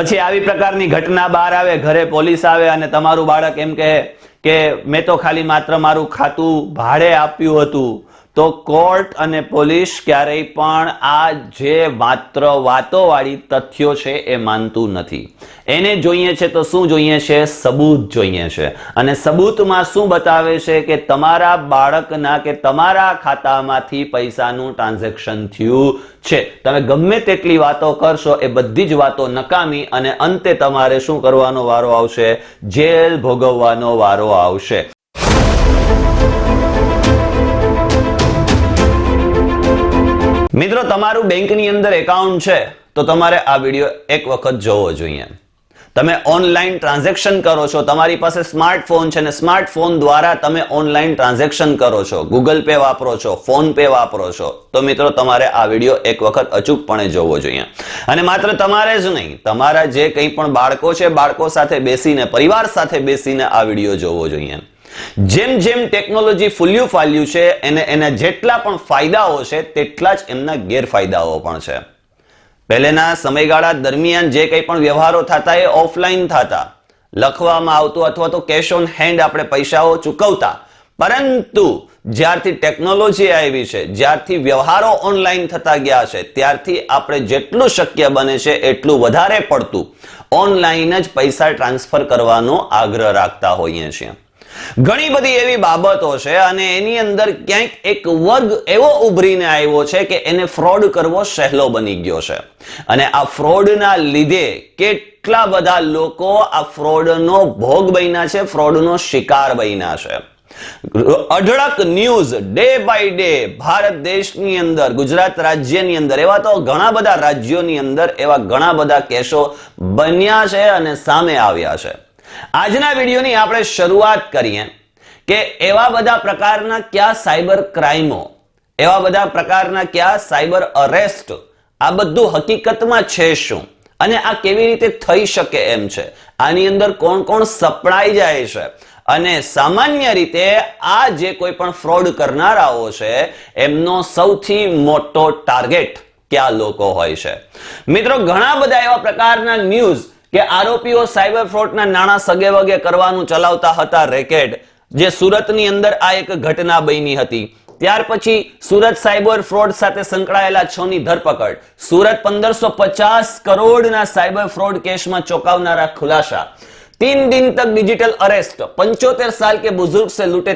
પછી આવી પ્રકારની ઘટના બહાર આવે, ઘરે પોલીસ આવે અને તમારું બાળક એમ કહે કે, મેં તો ખાલી માત્ર મારું ખાતું ભાડે આપ્યું હતું. તો કોર્ટ અને પોલીસ ક્યારેય પણ આ જે માત્ર વાતોવાળી તથ્યો છે એ માનતું નથી. એને જોઈએ છે તો શું જોઈએ છે? સબૂત જોઈએ છે. અને સબૂતમાં શું બતાવે છે કે તમારા બાળકના કે તમારા ખાતામાંથી પૈસાનું ટ્રાન્ઝેક્શન થયું છે? તમે ગમે તેટલી વાતો કરશો એ બધી જ વાતો નકામી અને અંતે તમારે શું કરવાનો વારો આવશે? જેલ ભોગવવાનો વારો આવશે. મિત્રો, તમારું બેંકની અંદર એકાઉન્ટ છે, તો તમારે આ વીડિયો એક વખત જોવો જોઈએ. તમે ઓનલાઈન ટ્રાન્ઝેક્શન કરો છો, તમારી પાસે સ્માર્ટફોન છે ને સ્માર્ટફોન દ્વારા તમે ઓનલાઈન ટ્રાન્ઝેક્શન કરો છો, ગૂગલ પે વાપરો છો, ફોન પે વાપરો છો, તો મિત્રો, તમારે આ વીડિયો એક વખત અચૂકપણે જોવો જોઈએ. અને માત્ર તમારે જ નહીં, તમારા જે કંઈ પણ બાળકો છે, બાળકો સાથે બેસીને, પરિવાર સાથે બેસીને આ વીડિયો જોવો જોઈએ. જેમ જેમ ટેકનોલોજી ફૂલ્યું ફાલ્યું છે, એને એના જેટલા પણ ફાયદાઓ છે, તેટલા જ એમના ગેરફાયદાઓ પણ છે. પહેલેના સમયગાળા દરમિયાન જે કંઈ પણ વ્યવહારો થતા એ ઓફલાઈન થતા. લખવામાં આવતું અથવા તો કેશ ઓન હેન્ડ આપણે પૈસાઓ ચૂકવતા. પરંતુ જ્યારથી ટેકનોલોજી આવી છે, જ્યારથી વ્યવહારો ઓનલાઈન થતા ગયા છે, ત્યારથી આપણે જેટલું શક્ય બને છે, એટલું વધારે પડતું. ઓનલાઈન જ પૈસા ટ્રાન્સફર કરવાનો આગ્રહ રાખતા હોઈએ છીએ. ઘણી બધી એવી બાબતો છે અને એની અંદર ક્યાંક એક વર્ગ એવો ઉભરીને આવ્યો છે કે એને ફ્રોડ કરવો સહેલો બની ગયો છે. અને આ ફ્રોડના લીધે કેટલા બધા લોકો આ ફ્રોડનો ભોગ બન્યા છે, ફ્રોડનો શિકાર બન્યા છે. અઢળક news day by day Bharat દેશની અંદર, ગુજરાત રાજ્યની અંદર, એવા તો ઘણા બધા રાજ્યોની અંદર એવા ઘણા બધા કેસો બન્યા છે અને સામે આવ્યા છે. આજના વિડીયોની આપણે શરૂઆત કરીએ કે એવા બધા પ્રકારના કયા સાયબર ક્રાઇમો, એવા બધા પ્રકારના કયા સાયબર અરેસ્ટ, આ બધું હકીકતમાં છે શું? અને આ કેવી રીતે થઈ શકે એમ છે? આની અંદર કોણ કોણ સપડાઈ જાય છે? અને સામાન્ય રીતે આ જે કોઈ પણ ફ્રોડ કરનારાઓ છે, એમનો સૌથી મોટો ટાર્ગેટ કયા લોકો હોય છે? મિત્રો, ઘણા બધા એવા પ્રકારના ન્યૂઝ કે આરોપીઓ સાયબર ફ્રોડના નાણાં સગે વગે કરવાનું ચલાવતા હતા રેકેટ, જે સુરતની અંદર આ એક ઘટના બની હતી. ત્યાર પછી સુરત સાયબર ફ્રોડ સાથે સંકળાયેલા છ ની ધરપકડ. સુરત પંદરસો પચાસ કરોડના સાયબર ફ્રોડ કેસમાં ચોંકાવનારા ખુલાસા. તીન દિન તક ડિજિટલ અરેસ્ટ, પંચોતેર સાલ કે બુઝુર્ગ સે લૂટે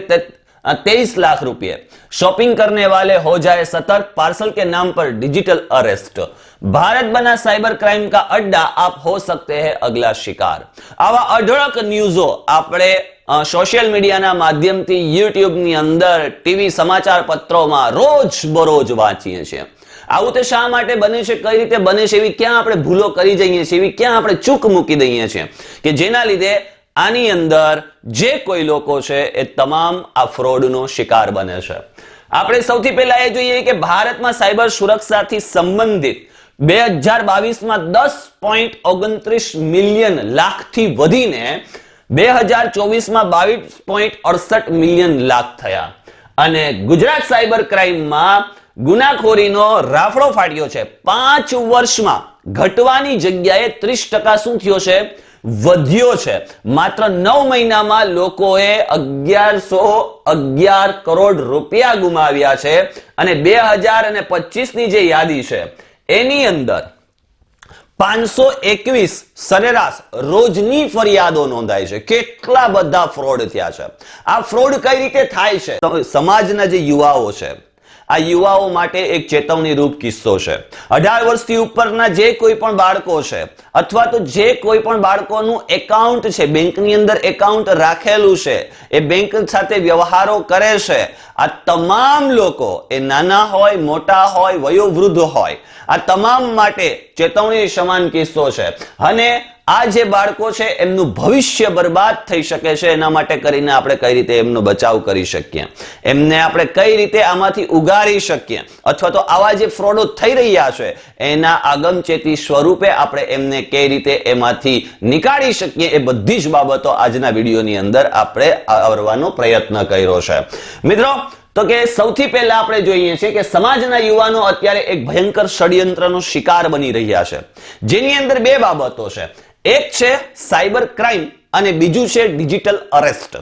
तेईस लाख रुपए शॉपिंग करने वाले हो जाए सतर्क पार्सल के नाम पर डिजिटल अरेस्ट भारत बना साइबर क्राइम का अड्डा आप हो सकते हैं अगला शिकार આવા અઢળક ન્યૂઝો આપણે સોશિયલ મીડિયાના માધ્યમથી યુટ્યુબની અંદર ટીવી સમાચાર પત્રોમાં રોજ બરોજ વાંચીએ છીએ આવું તે શા માટે બને છે કઈ રીતે બને છે એવી ક્યાં આપણે ભૂલો કરી જઈએ છીએ એવી ક્યાં આપણે ચૂક મૂકી દઈએ છીએ કે જેના લીધે આની અંદર જે કોઈ લોકો છે એ તમામ આ ફ્રોડનો શિકાર બને છે. આપણે સૌથી પહેલા એ જોઈએ કે ભારતમાં સાયબર સુરક્ષાથી સંબંધિત બે હજાર બાવીસમાં દસ પોઈન્ટ ઓગણત્રીસ મિલિયન લાખથી વધીને બે હજાર ચોવીસમાં બાવીસ પોઈન્ટ અડસઠ મિલિયન લાખ થયા. અને ગુજરાત સાયબર ક્રાઇમમાં ગુનાખોરીનો રાફડો ફાટ્યો છે. પાંચ વર્ષમાં ઘટવાની જગ્યાએ ત્રીસ ટકા શું થયો છે? વધ્યો છે. માત્ર નવ મહિનામાં લોકોએ અગિયારસો અગિયાર કરોડ રૂપિયા ગુમાવ્યા છે અને બે હજાર અને પચીસની જે યાદી છે, એની અંદર પાંચસો એકવીસ સરેરાશ રોજની ફરિયાદો નોંધાય છે. કેટલા બધા ફ્રોડ થયા છે. આ ફ્રોડ કઈ રીતે થાય છે? સમાજના જે યુવાઓ છે આ યુવાઓ માટે એક ચેતવણી રૂપ કિસ્સો છે. અઢાર વર્ષથી ઉપરના જે કોઈ પણ બાળકો છે, અથવા તો જે કોઈ પણ બાળકોનું એકાઉન્ટ છે, બેંકની અંદર એકાઉન્ટ રાખેલું છે, એ બેંક સાથે વ્યવહારો કરે છે, આ તમામ લોકો એ નાના હોય, મોટા હોય, વયોવૃદ્ધ હોય, આ તમામ માટે ચેતવણી સમાન કિસ્સો છે. અને આ જે બાળકો છે, એમનું ભવિષ્ય બરબાદ થઈ શકે છે. એના માટે કરીને આપણે કઈ રીતે એમનો બચાવ કરી શકીએ. એમને આપણે કઈ રીતે આમાંથી ઉગારી શકીએ. અથવા તો આવા જે ફ્રોડો થઈ રહ્યા છે, એના આગમચેતી સ્વરૂપે આપણે એમને કઈ રીતે એમાંથી નીકાળી શકીએ એ બધી જ બાબતો આજના વિડીયોની અંદર આપણે આવરવાનો પ્રયત્ન કર્યો છે. મિત્રો, તો કે સૌથી પહેલા આપણે જોઈએ છીએ કે સમાજના યુવાનો અત્યારે એક ભયંકર ષડયંત્રનો શિકાર બની રહ્યા છે. જેની અંદર બે બાબતો છે. એક છે સાયબર ક્રાઇમ અને બીજું છે ડિજિટલ અરેસ્ટ.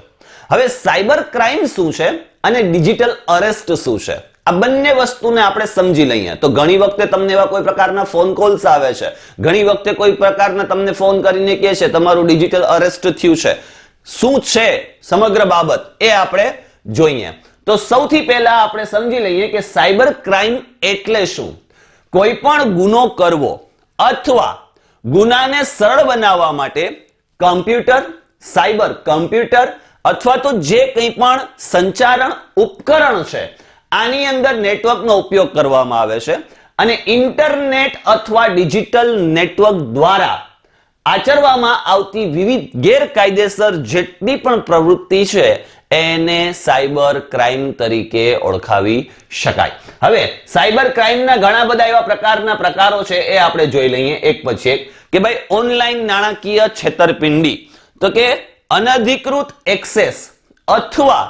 હવે સાયબર ક્રાઇમ શું છે અને ડિજિટલ અરેસ્ટ શું છે? આ બંને વસ્તુને આપણે સમજી લઈએ. તો ઘણી વખતે તમને એવા કોઈ પ્રકારના ફોન કોલ્સ આવે છે. ઘણી વખતે કોઈ પ્રકારના તમને ફોન કરીને કહે છે, તમારું ડિજિટલ અરેસ્ટ થયું છે. શું છે? સમગ્ર બાબત એ આપણે જોઈએ. તો સૌથી પહેલા આપણે સમજી લઈએ કે સાયબર ક્રાઇમ એટલે શું? કોઈ પણ ગુનો કરવો અથવા ગુનાને સરળ બનાવવા માટે કમ્પ્યુટર, સાયબર કમ્પ્યુટર અથવા તો જે કંઈ પણ સંચારણ ઉપકરણ છે, આની અંદર નેટવર્કનો ઉપયોગ કરવામાં આવે છે અને ઇન્ટરનેટ અથવા ડિજિટલ નેટવર્ક દ્વારા આચરવામાં આવતી વિવિધ ગેરકાયદેસર જેટલી પણ પ્રવૃત્તિ છે એને સાયબર ક્રાઇમ તરીકે ઓળખાવી શકાય. હવે, સાયબર ક્રાઇમના ઘણા બધા એવા પ્રકારના પ્રકારો છે, એ આપણે જોઈ લઈએ. એક પછી એક, કે ભાઈ, ઓનલાઈન નાણાકીય છેતરપિંડી. તો કે અનધિકૃત એક્સેસ અથવા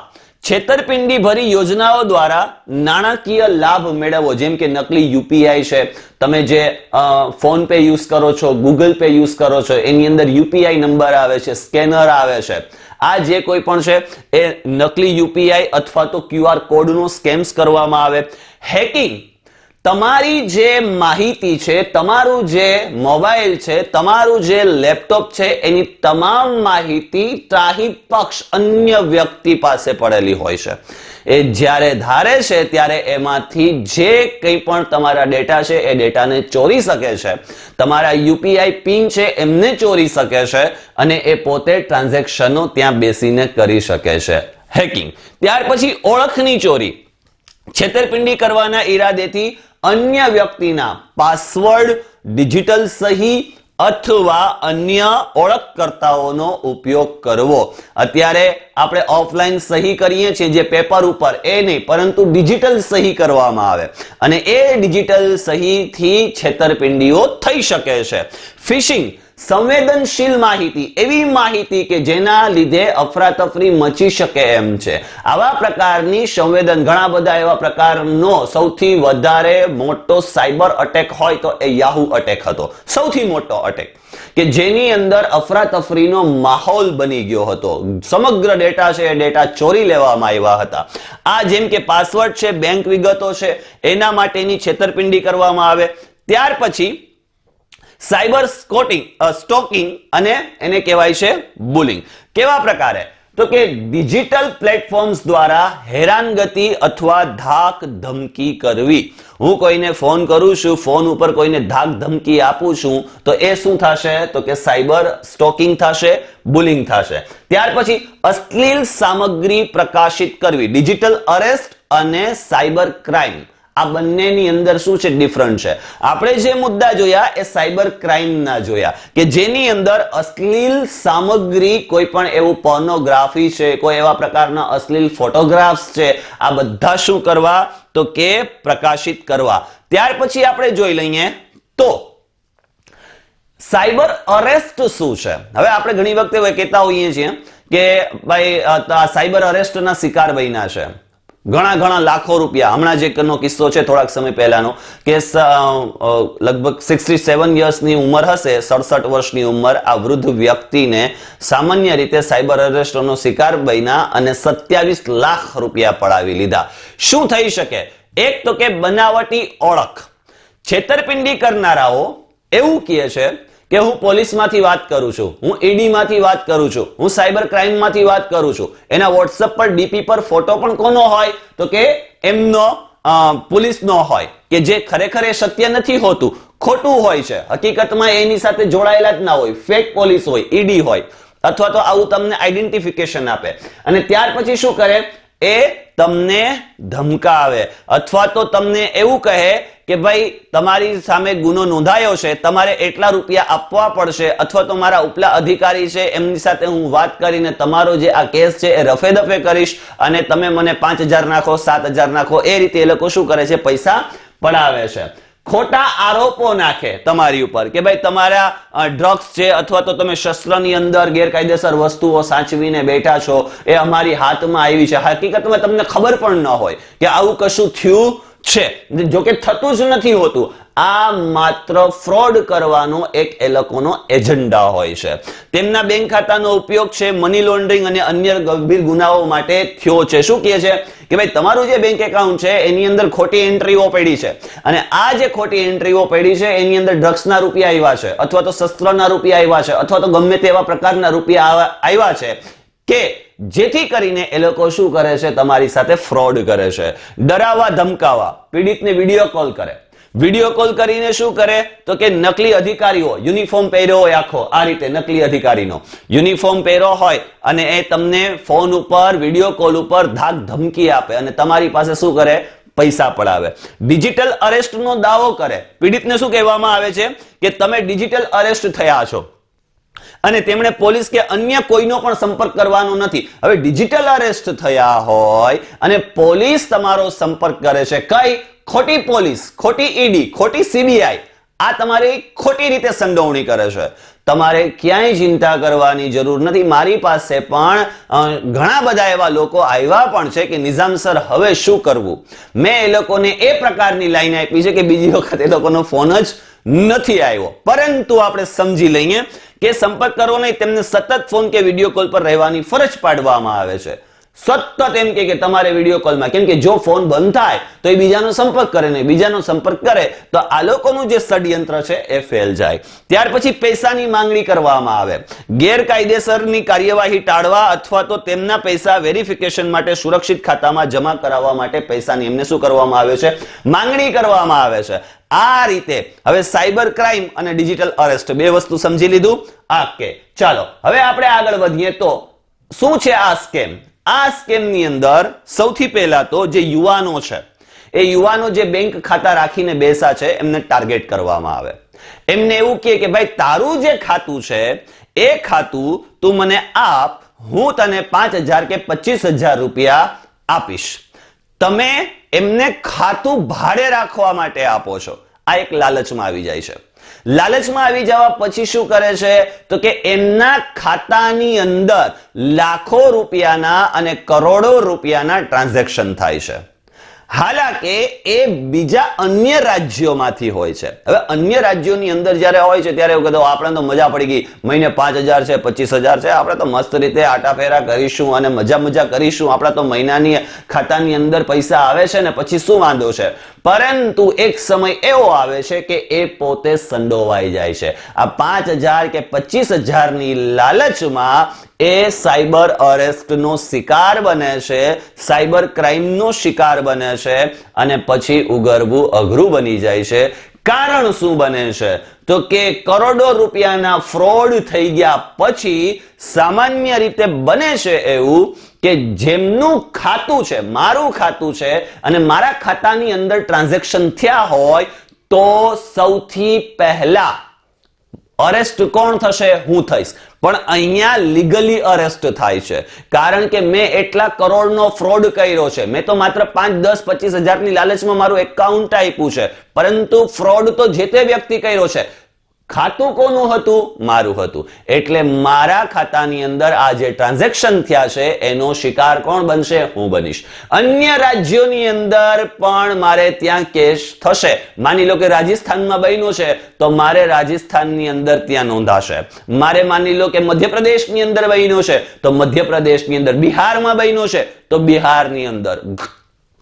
છેતરપિંડી ભરી યોજનાઓ દ્વારા નાણાકીય લાભ મેળવવો, જેમ કે નકલી યુપીઆઈ છે, તમે જે ફોન પે યુઝ કરો છો, ગૂગલ પે યુઝ કરો છો, એની અંદર યુપીઆઈ નંબર આવે છે, સ્કેનર આવે છે આ જે કોઈ પણ છે, એ નકલી યુપીઆઈ અથવા તો ક્યુઆર કોડનો સ્કેમ્સ કરવામાં આવે. હેકિંગ તમારી જે માહિતી છે, તમારું જે મોબાઈલ છે, તમારું જે લેપટોપ છે, એની તમામ માહિતી ત્રાહી પક્ષ અન્ય વ્યક્તિ પાસે પડેલી હોય છે. એ જ્યારે ધારે છે, ત્યારે એમાંથી જે કંઈ પણ તમારા ડેટા છે, એ ડેટાને ચોરી શકે છે. તમારા યુપીઆઈ પિન છે, એમને ચોરી શકે છે અને એ પોતે ટ્રાન્ઝેક્શનો ત્યાં બેસીને કરી શકે છે. હેકિંગ ત્યાર પછી ઓળખની ચોરી. છેતરપિંડી કરવાના ઈરાદેથી અન્ય વ્યક્તિના પાસવર્ડ ડિજિટલ સહી અથવા અન્ય ઓળખકર્તાઓનો ઉપયોગ કરવો. અત્યારે આપણે ઓફલાઈન સહી કરીએ છીએ જે પેપર ઉપર, એ નહીં, પરંતુ ડિજિટલ સહી કરવામાં આવે. અને એ ડિજિટલ સહીથી છેતરપિંડીઓ થઈ શકે છે. ફિશિંગ સંવેદનશીલ માહિતી, એવી માહિતી કે જેના લીધે અફરાતફરી મચી શકે એમ છે. આવા પ્રકારની સંવેદન, ઘણા બધા એવા પ્રકારનો સૌથી વધારે મોટો સાયબર અટેક હોય તો એ યાહુ અટેક હતો. સૌથી મોટો અટેક. કે જેની અંદર અફરાતફરીનો માહોલ બની ગયો હતો. સમગ્ર ડેટા છે એ ડેટા ચોરી લેવામાં આવ્યા હતા. આ જેમ કે પાસવર્ડ છે, બેંક વિગતો છે, એના માટેની છેતરપિંડી કરવામાં આવે. ત્યાર પછી સાયબર સ્કોટિંગ સ્ટોકિંગ અને એને કહેવાય છે બુલિંગ. કેવા પ્રકારે? તો કે ડિજિટલ પ્લેટફોર્મ્સ દ્વારા હેરાનગતિ અથવા ધાક ધમકી કરવી. હું કોઈને ફોન કરું છું, ફોન ઉપર કોઈને ધાક ધમકી આપું છું, તો એ શું થશે? તો કે સાયબર સ્ટોકિંગ થશે, બુલિંગ થશે. ત્યાર પછી અશ્લીલ સામગ્રી પ્રકાશિત કરવી, ડિજિટલ અરેસ્ટ અને સાયબર ક્રાઇમ. આ બંનેની અંદર શું છે? ડિફરન્ટ છે. આપણે જે મુદ્દા જોયા એ સાયબર ક્રાઇમના જોયા કે જેની અંદર અશ્લીલ સામગ્રી કોઈ પણ એવું પોર્નોગ્રાફી છે, કોઈ એવા પ્રકારના અશ્લીલ ફોટોગ્રાફ્સ છે, આ બધા શું કરવા? તો કે પ્રકાશિત કરવા. ત્યાર પછી આપણે જોઈ લઈએ તો સાયબર અરેસ્ટ શું છે? હવે આપણે ઘણી વખતે કહેતા હોઈએ છીએ કે ભાઈ સાયબર અરેસ્ટના શિકાર બન્યા છે. ઘણા ઘણા લાખો રૂપિયા. હમણાં જે નો કિસ્સો છે થોડાક સમય પહેલાનો, કે લગભગ સિક્સટી સેવન યર્સની ઉંમર હશે, સડસઠ વર્ષની ઉંમર આ વૃદ્ધ વ્યક્તિને સામાન્ય રીતે સાયબર અરેસ્ટનો શિકાર બન્યા અને સત્યાવીસ લાખ રૂપિયા પડાવી લીધા. શું થઈ શકે? એક તો કે બનાવટી ઓળખ. છેતરપિંડી કરનારાઓ એવું કહે છે કે હું પોલીસમાંથી વાત કરું છું, હું ઈડીમાંથી વાત કરું છું, હું સાયબર ક્રાઇમમાંથી વાત કરું છું. એના વોટ્સઅપ પર ડીપી પર ફોટો પણ કોનો હોય? તો કે એમનો પોલીસનો હોય, કે જે ખરેખર એ સત્ય નથી હોતું. ખોટું હોય છે. હકીકતમાં એની સાથે જોડાયેલા જ ના હોય. ફેક પોલીસ હોય, ઈડી હોય, અથવા તો આવું તમને આઈડેન્ટિફિકેશન આપે. અને ત્યાર પછી શું કરે? એ તમને ધમકાવે અથવા તો તમને એવું કહે કે ભાઈ, તમારી સામે ગુનો નોંધાયો છે, તમારે એટલા રૂપિયા આપવા પડશે, અથવા તો મારા ઉપલા અધિકારી છે, એમની સાથે હું વાત કરીને તમારો જે આ કેસ છે એ રફે દફે કરીશ અને તમે મને પાંચ નાખો, સાત નાખો, એ રીતે એ લોકો શું કરે છે? પૈસા પડાવે છે. ખોટા આરોપો નાખે તમારી ઉપર કે ભાઈ તમારા ડ્રગ્સ છે અથવા તો તમે શસ્ત્રની અંદર ગેરકાયદેસર વસ્તુઓ સાચવીને બેઠા છો એ અમારી હાથમાં આવી છે. હકીકતમાં તમને ખબર પણ ન હોય કે આવું કશું થયું છે. જોકે થતું જ નથી હોતું. આ માત્ર ફ્રોડ કરવાનો એક એ લોકોનો એજન્ડા હોય છે. તેમના બેંક ખાતાનો ઉપયોગ છે મની લોન્ડરિંગ અને અન્ય ગંભીર ગુનાઓ માટે થયો છે. શું કહે છે? કે ભાઈ, તમારું જે બેંક એકાઉન્ટ છે, એની અંદર ખોટી એન્ટ્રીઓ પડી છે. અને આ જે ખોટી એન્ટ્રીઓ પડી છે, એની અંદર ડ્રગ્સના રૂપિયા આવ્યા છે, અથવા તો શસ્ત્રના રૂપિયા આવ્યા છે, અથવા તો ગમે તેવા પ્રકારના રૂપિયા આવ્યા છે. કે જેથી કરીને એ લોકો શું કરે છે? તમારી સાથે ફ્રોડ કરે છે. ડરાવા ધમકાવા પીડિતને વીડિયો કોલ કરે. વીડિયો કોલ કરીને શું કરે? તો કે નકલી અધિકારીઓ યુનિફોર્મ પહેર્યો હોય આખો. આ રીતે નકલી અધિકારીનો. યુનિફોર્મ પહેર્યો હોય અને એ તમને ફોન ઉપર વીડિયો કોલ ઉપર ધાક ધમકી આપે અને તમારી પાસે શું કરે? પૈસા પડાવે. ડિજિટલ અરેસ્ટનો દાવો કરે. પીડિતને શું કહેવામાં આવે છે? કે તમે ડિજિટલ અરેસ્ટ થયા છો. અને તેમણે પોલીસ કે અન્ય કોઈનો પણ સંપર્ક કરવાનો નથી. હવે ડિજિટલ અરેસ્ટ થયા હોય અને પોલીસ તમારો સંપર્ક કરે છે. કઈ? ખોટી પોલીસ, ખોટી ઈડી, ખોટી સીબીઆઈ આ તમારી ખોટી રીતે સંડોવણી કરે છે. તમારે ક્યાંય ચિંતા કરવાની જરૂર નથી. મારી પાસે પણ ઘણા બધા એવા લોકો આવ્યા પણ છે કે નિઝામ સર, હવે શું કરવું? મેં એ લોકોને એ પ્રકારની લાઈન આપી છે કે બીજી વખત એ લોકોનો ફોન જ નથી આવ્યો. પરંતુ આપણે સમજી લઈએ કે સંપર્ક કરવો નહીં, તેમને સતત ફોન કે વીડિયો કોલ પર રહેવાની ફરજ પાડવામાં આવે છે. સતત એમ કે તમારે વીડિયો કોલમાં કેમ કે જો ફોન બંધ થાય, તો એ બીજાનો સંપર્ક કરે ને બીજાનો સંપર્ક કરે, તો આ લોકોનું જે ષડયંત્ર છે એ ફેલ જાય. ત્યાર પછી પૈસાની માંગણી કરવામાં આવે. ગેરકાયદેસરની કાર્યવાહી ટાળવા અથવા તો તેમના પૈસા વેરિફિકેશન માટે સુરક્ષિત ખાતામાં જમા કરાવવા માટે પૈસાની એમને શું કરવામાં આવે છે? માંગણી કરવામાં આવે છે. આ રીતે હવે સાયબર ક્રાઇમ અને ડિજિટલ અરેસ્ટ, બે વસ્તુ સમજી લીધું? આ કે, ચાલો, હવે આપણે આગળ વધીએ તો શું છે આ સ્કેમ? આ સ્કેમની અંદર સૌથી પહેલા તો જે યુવાનો છે, એ યુવાનો જે બેંક ખાતા રાખીને બેસા છે, એમને ટાર્ગેટ કરવામાં આવે. એમને એવું કહે કે, ભાઈ, તારું જે ખાતું છે, એ ખાતું તું મને આપ, હું તને પાંચ હજાર કે પચીસ હજાર રૂપિયા આપીશ. તમે એમને ખાતું ભાડે રાખવા માટે આપો છો. આ એક લાલચમાં આવી જાય છે. લાલચમાં આવી જવા પછી શું કરે છે? તો કે એમના ખાતાની અંદર લાખો રૂપિયાના અને કરોડો રૂપિયાના ટ્રાન્ઝેક્શન થાય છે. હાલાકે એ બીજા અન્ય રાજ્યોમાંથી હોય છે. હવે અન્ય રાજ્યોની અંદર જ્યારે હોય છે ત્યારે એવું કહેતો આપણે તો મજા પડી ગઈ. મહિને પાંચ હજાર છે, પચીસ હજાર છે. આપણે તો મસ્ત રીતે આટાફેરા કરીશું અને મજા મજા કરીશું. આપણા તો મહિનાની ખાતાની અંદર પૈસા આવે છે ને પછી શું વાંધો છે? પરંતુ એક સમય એવો આવે છે કે એ પોતે સંડોવાઈ જાય છે. આ પાંચ હજાર કે પચીસ હજારની લાલચમાં એ સાયબર અરેસ્ટનો શિકાર બને છે, સાયબર ક્રાઇમનો શિકાર બને છે અને પછી ઉગરવું અઘરું બની જાય છે. કારણ શું બને છે? તો કે કરોડો રૂપિયાના ફ્રોડ થઈ ગયા પછી સામાન્ય રીતે બને છે એવું કે જેમનું ખાતું છે, મારું ખાતું છે અને મારા ખાતાની અંદર ટ્રાન્ઝેક્શન થયા હોય તો સૌથી પહેલા અરેસ્ટ કોણ થશે? હું થઈશ. પણ અહીંયા લીગલી અરેસ્ટ થાય છે. કારણ કે મેં એટલા કરોડનો ફ્રોડ કર્યો છે. મેં તો માત્ર પાંચ, દસ, પચીસ હજારની લાલચમાં મારું એકાઉન્ટ આપ્યું છે. પરંતુ ફ્રોડ તો જે તે વ્યક્તિ કર્યો છે ખાતું કોનું હતું? મારું હતું. એટલે મારા ખાતાની અંદર આ જે ટ્રાન્ઝેક્શન થયા છે, એનો શિકાર કોણ બનશે? હું બનીશ. અન્ય રાજ્યોની અંદર પણ મારે ત્યાં કેસ થશે. માની લો કે રાજસ્થાનમાં બન્યું છે, તો મારે રાજસ્થાનની અંદર ત્યાં નોંધાશે. મારે માની લો કે મધ્યપ્રદેશની અંદર બન્યું છે, તો મધ્યપ્રદેશની અંદર બિહારમાં બન્યું છે, તો બિહારની અંદર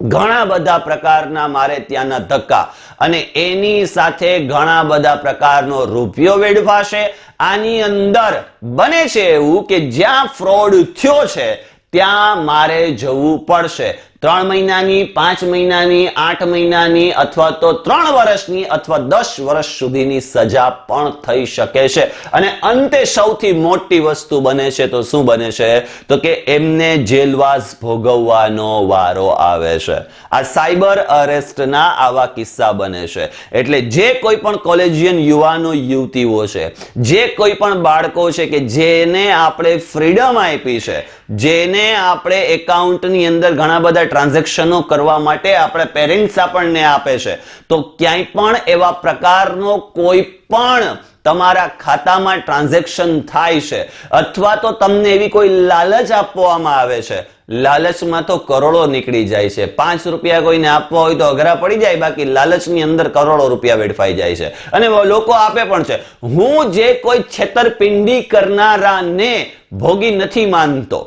ઘણા બધા પ્રકારના મારે ત્યાંના ધક્કા અને એની સાથે ઘણા બધા પ્રકારનો રૂપિયો વેડફાશે. આની અંદર બને છે એવું કે જ્યાં ફ્રોડ થયો છે, ત્યાં મારે જવું પડશે. ત્રણ મહિનાની, પાંચ મહિનાની, આઠ મહિનાની અથવા તો ત્રણ વર્ષની અથવા દસ વર્ષ સુધીની સજા પણ થઈ શકે છે. અને અંતે સૌથી મોટી વસ્તુ બને છે તો શું બને છે? તો કે એમને જેલવાસ ભોગવવાનો વારો આવે છે. આ સાયબર અરેસ્ટના આવા કિસ્સા બને છે. એટલે જે કોઈ પણ કોલેજિયન યુવાનો, યુવતીઓ છે, જે કોઈ પણ બાળકો છે કે જેને આપણે ફ્રીડમ આપી છે, જેને આપણે એકાઉન્ટની અંદર ઘણા બધા ટ્રાન્ઝેક્શનો કરવા માટે આપણે પેરેન્ટ્સ આપણને આપે છે. તો ક્યાંય પણ એવા પ્રકારનો કોઈ પણ તમારા ખાતામાં ટ્રાન્ઝેક્શન થાય છે, અથવા તો તમને એવી કોઈ લાલચ આપવામાં આવે છે, લાલચમાં તો કરોડો નીકળી જાય છે. પાંચ રૂપિયા કોઈને આપવા હોય તો અઘરા પડી જાય, બાકી લાલચની અંદર કરોડો રૂપિયા વેડફાઈ જાય છે. અને લોકો આપે પણ છે. હું જે કોઈ છેતરપિંડી કરનારાને ભોગી નથી માનતો.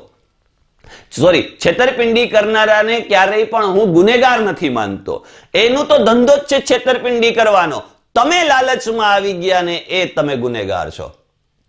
સોરી, છેતરપિંડી કરનારાને ક્યારેય પણ હું ગુનેગાર નથી માનતો. એનું તો ધંધો જ છેતરપિંડી કરવાનો. તમે લાલચમાં આવી ગયા ને એ તમે ગુનેગાર છો.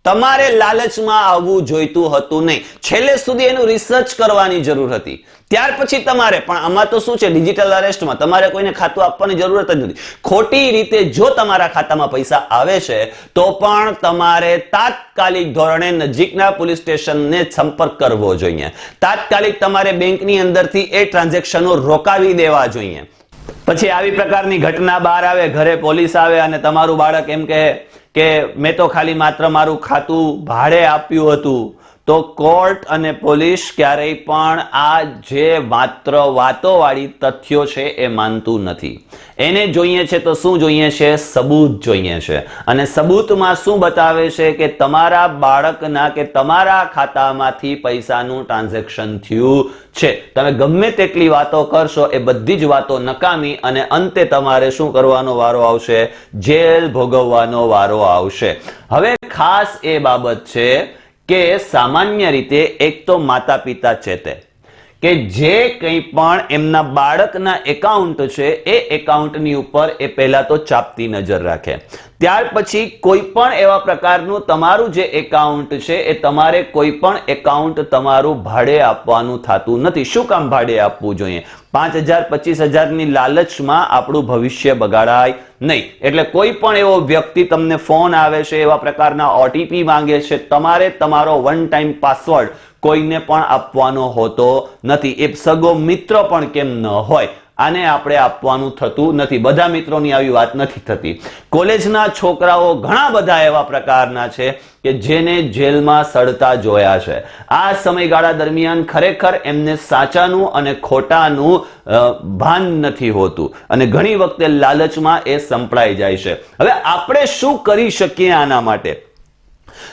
તમારે લાલચમાં આવવું જોઈતું હતું નહીં. છેલ્લે સુધી એનું રિસર્ચ કરવાની જરૂર હતી. ત્યાર પછી તમારે, પણ આમાં તો શું છે ડિજિટલ અરેસ્ટમાં તમારે કોઈને ખાતું આપવાની જરૂરત જ નથી. ખોટી રીતે જો તમારા ખાતામાં પૈસા આવે છે, તો પણ તમારે તાત્કાલિક ધોરણે નજીકના પોલીસ સ્ટેશનને સંપર્ક કરવો જોઈએ. તાત્કાલિક તમારે બેંકની અંદરથી એ ટ્રાન્ઝેક્શનો રોકાવી દેવા જોઈએ. પછી આવી પ્રકારની ઘટના બહાર આવે, ઘરે પોલીસ આવે અને તમારું બાળક એમ કહે કે મેં તો ખાલી માત્ર મારું ખાતું ભાડે આપ્યું હતું. તો કોર્ટ અને પોલીસ ક્યારેય પણ આ જે માત્ર વાતોવાળી તથ્યો છે એ માનતું નથી. એને જોઈએ છે તો શું જોઈએ છે? સબૂત જોઈએ છે. અને સબૂતમાં શું બતાવે છે કે તમારા બાળકના કે તમારા ખાતામાંથી પૈસાનું ટ્રાન્ઝેક્શન થયું છે? તમે ગમે તેટલી વાતો કરશો એ બધી જ વાતો નકામી અને અંતે તમારે શું કરવાનો વારો આવશે? જેલ ભોગવવાનો વારો આવશે. હવે ખાસ એ બાબત છે કે સામાન્ય રીતે એક તો માતા પિતા છે તે, કે જે કંઈ પણ એમના બાળકના એકાઉન્ટ છે, એ એકાઉન્ટની ઉપર એ પહેલા તો ચાપતી નજર રાખે. ત્યાર પછી કોઈ પણ એવા પ્રકારનું તમારું જે એકાઉન્ટ છે, એ તમારે કોઈ પણ એકાઉન્ટ તમારું ભાડે આપવાનું થતું નથી. શું કામ ભાડે આપવું જોઈએ? પાંચ હજાર, પચીસ હજારની લાલચમાં આપણું ભવિષ્ય બગાડાય નહીં. એટલે કોઈ પણ એવો વ્યક્તિ તમને ફોન આવે છે, એવા પ્રકારના ઓટીપી માંગે છે, તમારે તમારો વન ટાઈમ પાસવર્ડ કોઈને પણ આપવાનો હોતો નથી. એ સગો મિત્ર પણ કેમ ન હોય? આને આપણે આપવાનું થતું નથી. બધા મિત્રોની આવી વાત નથી થતી. કોલેજના છોકરાઓ ઘણા બધા એવા પ્રકારના છે કે જેને જેલમાં સડતા જોયા છે. આ સમયગાળા દરમિયાન ખરેખર એમને સાચાનું અને ખોટાનું ભાન નથી હોતું અને ઘણી વખતે લાલચમાં એ સંપળાઈ જાય છે. હવે આપણે શું કરી શકીએ આના માટે?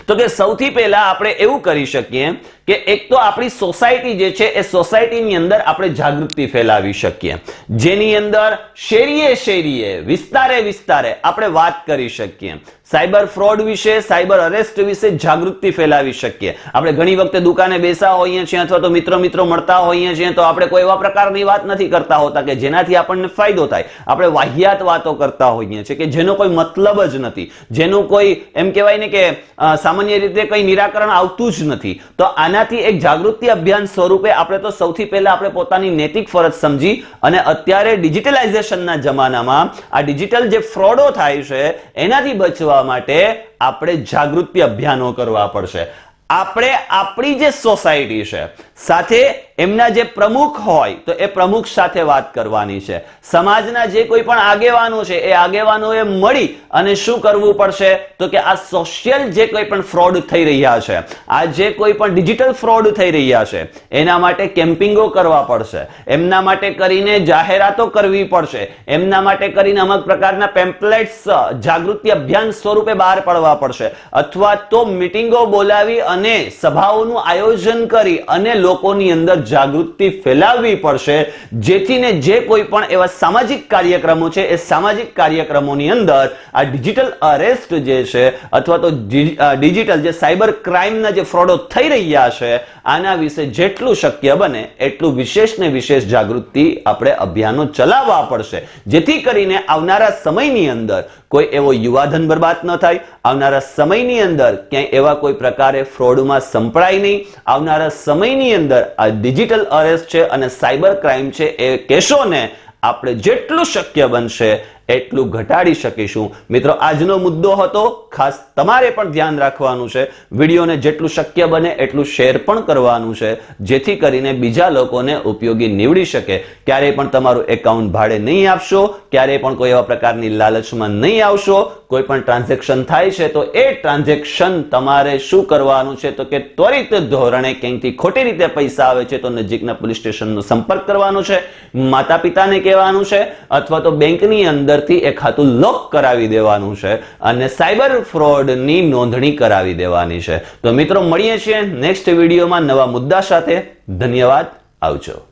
તો કે સૌથી પહેલા આપણે એવું કરી શકીએ કે એક તો આપણી સોસાયટી જે છે, એ સોસાયટીની અંદર આપણે જાગૃતિ ફેલાવી શકીએ. જેની અંદર શેરીએ શેરીએ, વિસ્તારે વિસ્તારે આપણે વાત કરી શકીએ. સાયબર ફ્રોડ વિશે, સાયબર અરેસ્ટ વિશે જાગૃતિ ફેલાવી શકીએ. આપણે ઘણી વખતે દુકાને બેસા હોઈએ છીએ અથવા તો મિત્રો મિત્રો મળતા હોઈએ છીએ તો આપણે કોઈ એવા પ્રકારની વાત નથી કરતા હોતા કે જેનાથી આપણને ફાયદો થાય. આપણે વાહિયાત વાતો કરતા હોઈએ છીએ કે જેનો કોઈ મતલબ જ નથી. જેનું કોઈ એમ કહેવાય ને કે સામાન્ય રીતે કંઈ નિરાકરણ આવતું જ નથી. તો આનાથી એક જાગૃતિ અભિયાન સ્વરૂપે આપણે તો સૌથી પહેલા આપણે પોતાની નૈતિક ફરજ સમજી અને અત્યારે ડિજિટલાઇઝેશનના જમાનામાં આ ડિજિટલ જે ફ્રોડો થાય છે, એનાથી બચવા માટે આપણે જાગૃતિ અભિયાનો કરવા પડશે. આપણે આપણી જે સોસાયટી છે, સાથે એમના જે પ્રમુખ હોય, તો એ પ્રમુખ સાથે વાત કરવાની છે. સમાજના જે કોઈ પણ આગેવાનો છે, એ આગેવાનોએ મળી અને શું કરવું પડશે? તો કે આ સોશિયલ જે કોઈ પણ ફ્રોડ થઈ રહ્યા છે, આ જે કોઈ પણ ડિજિટલ ફ્રોડ થઈ રહ્યા છે, એના માટે કેમ્પિંગો કરવા પડશે. એમના માટે કરીને જાહેરાતો કરવી પડશે. એમના માટે કરીને અમુક પ્રકારના પેમ્પલેટ્સ જાગૃતિ અભિયાન સ્વરૂપે બહાર પડવા પડશે. અથવા તો મિટિંગો બોલાવી અને સભાઓનું આયોજન કરી અને લોકોની અંદર જાગૃતિ ફેલાવવી પડશે. જેથી ને જે કોઈ પણ એવા સામાજિક કાર્યક્રમો છે, એ સામાજિક કાર્યક્રમોની અંદર આ ડિજિટલ અરેસ્ટ જે છે, અથવા તો ડિજિટલ જે સાયબર ક્રાઇમના જે ફ્રોડો થઈ રહ્યા છે, આના વિશે જેટલું શક્ય બને, એટલું વિશેષ ને વિશેષ જાગૃતિ આપણે અભિયાનો ચલાવવા પડશે. જેથી કરીને આવનારા સમયની અંદર કોઈ એવો યુવાધન બરબાદ ન થાય. આવનારા સમયની અંદર ક્યાંય એવા કોઈ પ્રકારે ફ્રોડમાં સંપળાય નહીં. આવનારા સમયની અંદર આ ડિજિટલ અરેસ્ટ છે અને સાયબર ક્રાઇમ છે એ કેસોને આપણે જેટલું શક્ય બનશે એટલું ઘટાડી શકીશું. મિત્રો, આજનો મુદ્દો હતો, ખાસ તમારે પણ ધ્યાન રાખવાનું છે. વિડીયોને જેટલું શક્ય બને એટલું શેર પણ કરવાનું છે, જેથી કરીને બીજા લોકોને ઉપયોગી નીવડી શકે. ક્યારેય પણ તમારું એકાઉન્ટ ભાડે નહીં આપશો. ક્યારેય પણ કોઈ એવા પ્રકારની લાલચમાં નહીં આવશો. કોઈ પણ ટ્રાન્ઝેક્શન થાય છે તો એ ટ્રાન્ઝેક્શન તમારે શું કરવાનું છે તો કે ત્વરિત ધોરણે ક્યાંકથી ખોટી રીતે પૈસા આવે છે તો નજીકના પોલીસ સ્ટેશનનો સંપર્ક કરવાનો છે માતા પિતાને કહેવાનું છે અથવા તો બેંકની અંદરથી એ ખાતું લોક કરાવી દેવાનું છે અને સાયબર ફ્રોડની નોંધણી કરાવી દેવાની છે. તો મિત્રો, મળીએ છીએ નેક્સ્ટ વિડીયોમાં નવા મુદ્દા સાથે. ધન્યવાદ. આવજો.